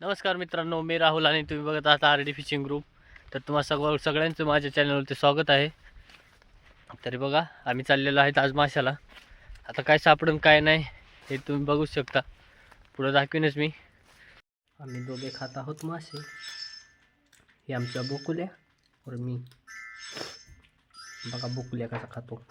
नमस्कार मित्रांनो मी राहुल आणि तुम्ही बघत आहात आर डी फिशिंग ग्रुप तर तुम्हा सगळं सगळ्यांचं माझ्या चॅनलवरती स्वागत आहे. तरी बघा आम्ही चाललेलो आहेत आज माशाला. आता काय सापडून काय नाही हे तुम्ही बघू शकता. पुढं दाखवीनच मी. आम्ही दोघे खात आहोत मासे. हे आमच्या बोकुल्या. और मी बघा बोकुल्या कसा खातो.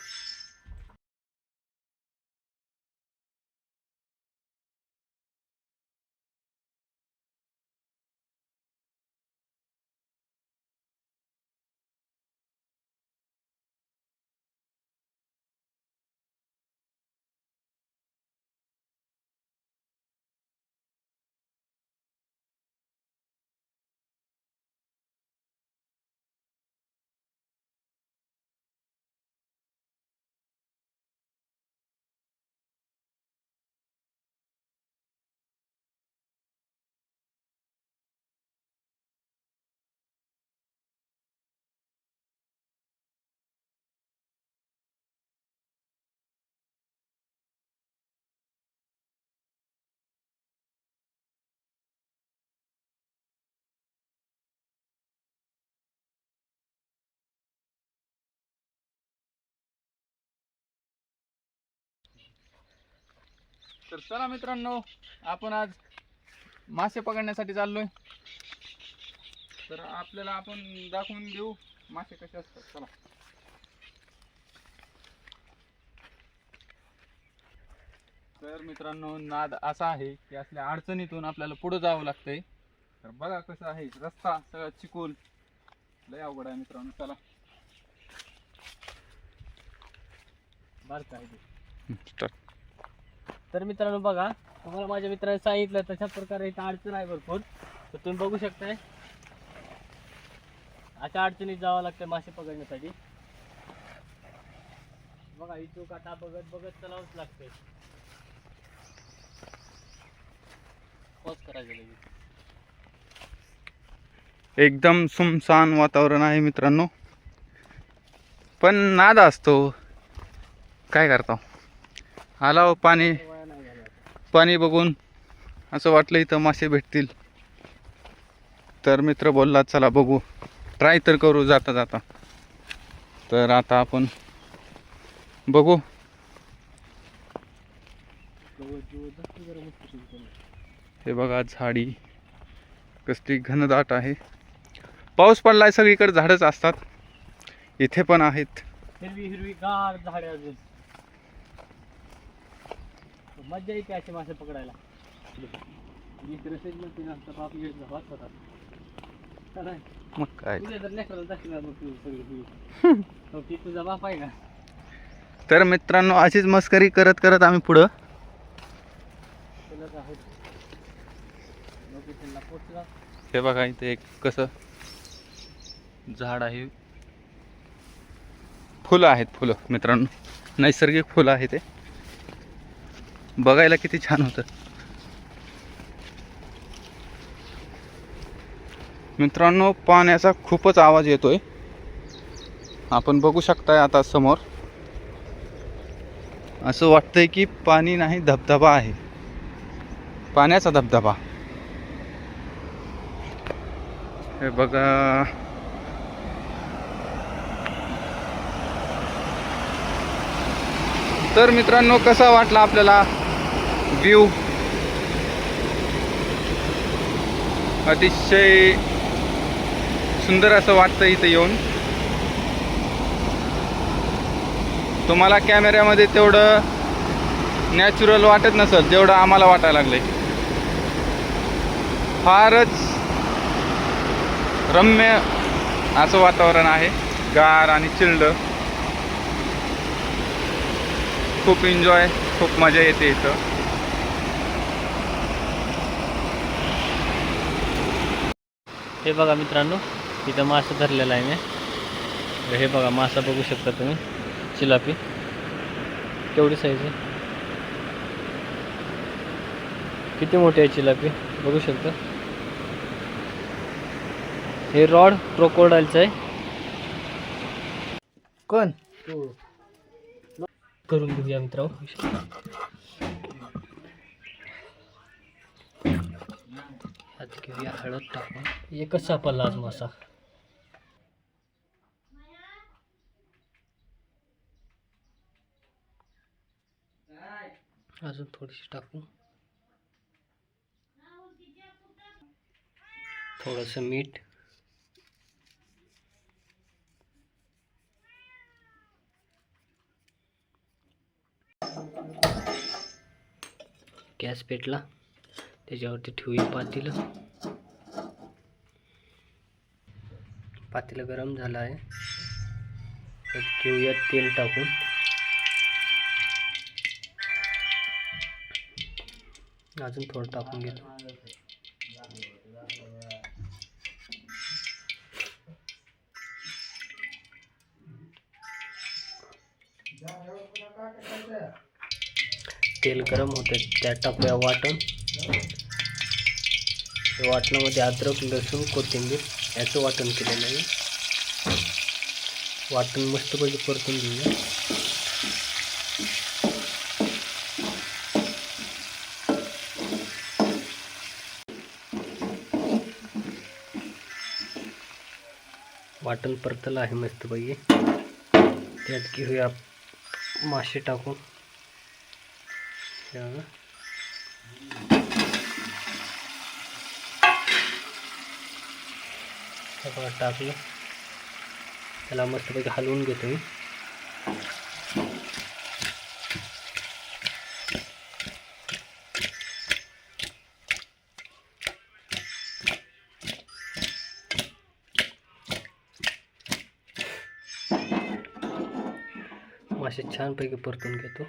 तर चला मित्रांनो आपण आज मासे पकडण्यासाठी चाललोय. तर आपल्याला आपण दाखवून देऊ मासे कसे असतात. चला. तर मित्रांनो नाद असा आहे की असल्या अडचणीतून आपल्याला पुढे जावं लागतंय. तर बघा कसं आहे रस्ता सगळा चिकोल. लय अवघड आहे मित्रांनो चला. बरं काय ते. तर मित्रांनो बघा तुम्हाला माझ्या मित्राने सांगितलं तशा प्रकारे इथं अडचण आहे भरपूर. तर तुम्ही बघू शकताय. अशा अडचणीत जावं लागतं मासे पकडण्यासाठी. बघा इथू काटा बघत बघत चलावंच लागतंय. पॉज करायचं लगेच. एकदम सुमसान वातावरण आहे मित्रांनो. पण नाद असतो. काय करतो? आलाव पाणी. पाणी बघून असं वाटलं इथं मासे भेटतील. तर मित्र बोलला चला बघू. ट्राय तर करू जाता जाता. तर आता आपण बघू. हे बघा झाडी. कसली घनदाट आहे. पाऊस पडलाय सगळीकडे झाडच असतात. इथे पण आहेत. हिरवी हिरवी गार झाडे अजून. मज्जा येते असे मासे पकडायला. इकडे सेज म्हणते ना तर बाप येत होता. मग काय? तुझ्या तर लेकराला दाखवणार मग तू सगळी ही. ती तुझा बाप आहे का? तर मित्रांनो अशीच मस्करी करत करत आम्ही पुढं. तुला तर आहे लोकेशनला पोचला हे बघा इथे एक कसं झाड आहे. फुलं आहेत फुलं मित्रांनो. नैसर्गिक फुलं आहे ते बघायला किती छान होतं. मित्रांनो पाण्याचा खूपच आवाज येतोय. आपण बघू शकताय आता समोर. असं वाटतंय की पाणी नाही धबधबा आहे. पाण्याचा धबधबा. हे बघा. तर मित्रांनो कसा वाटला आपल्याला व्ह्यू अतिशय सुंदर असं वाटतं इथं येऊन. तुम्हाला कॅमेऱ्यामध्ये तेवढं नॅचरल वाटत नसेल जेवढं आम्हाला वाटायला लागलंय. फारच रम्य असं वातावरण आहे गार आणि चिल्ड. खूप एन्जॉय खूप मजा येते इथं. हे बघा मित्रांनो इथं मासा धरलेला आहे मी. हे बघा मासा बघू शकता तुम्ही चिलापी केवढी साईज आहे? किती मोठी आहे चिलापी बघू शकता. हे रॉड क्रोकोडाईलचं आहे. कोण? करून घेऊया मित्रांनो. आता घेऊया हळद टाकून. एकच सापडला आज मासा अजून थोडीशी टाकू. थोडंसं मीठ. गॅस पेटला. त्याच्यावरती ठेवूया पातेलं पातेलं गरम घेऊया तेल टाकून अजून थोडं टाकून घेतो तेल गरम होते टाकूया वाटणामध्ये अद्रक लसूण कोथिंबीर याचं वाटण केलेलं आहे. वाटण मस्तपैकी परतून घेऊया. वाटण परतलं आहे मस्तपैकी. त्यात घेऊया मासे टाकून. सगळं टाकलं. त्याला मस्तपैकी हलवून घेतो मी. मासे छानपैकी परतून घेतो.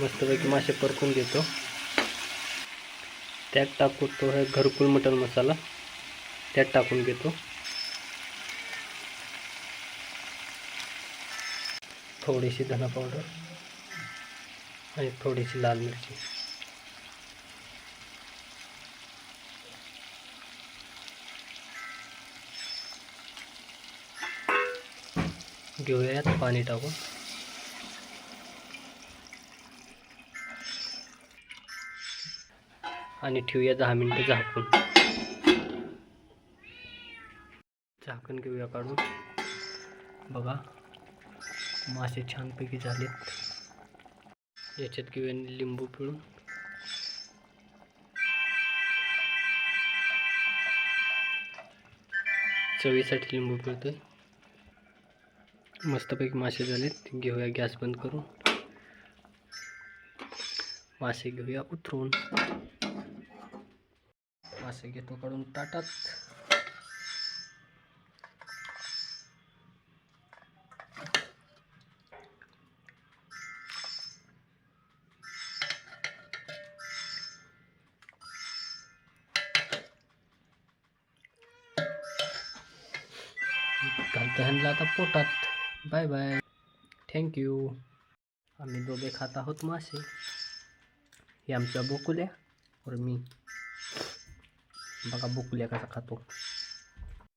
मस्तपैकी मासे परतून घेतो. त्यात टाकू तो आहे घरकुल मटण मसाला. त्यात टाकून घेतो. थोडीशी धना पावडर आणि थोडीशी लाल मिरची. घेऊयात पाणी टाकून. आणि ठेवूया दहा मिनटं झाकून. झाकण घेऊया काढून. बघा मासे छानपैकी झालेत. याच्यात घेऊया लिंबू पिळून. चवीसाठी लिंबू पिळतोय. मस्तपैकी मासे झालेत. घेऊया गॅस बंद करून. मासे घेऊया उतरून. असे घेतो काढून ताटात. घालतो ह्यांना आता पोटात. Bye bye. थँक्यू आम्ही दोघे खात आहोत मासे. हे आमच्या बोकुल्या. और मी. बघा बोकुल्या कसा खातो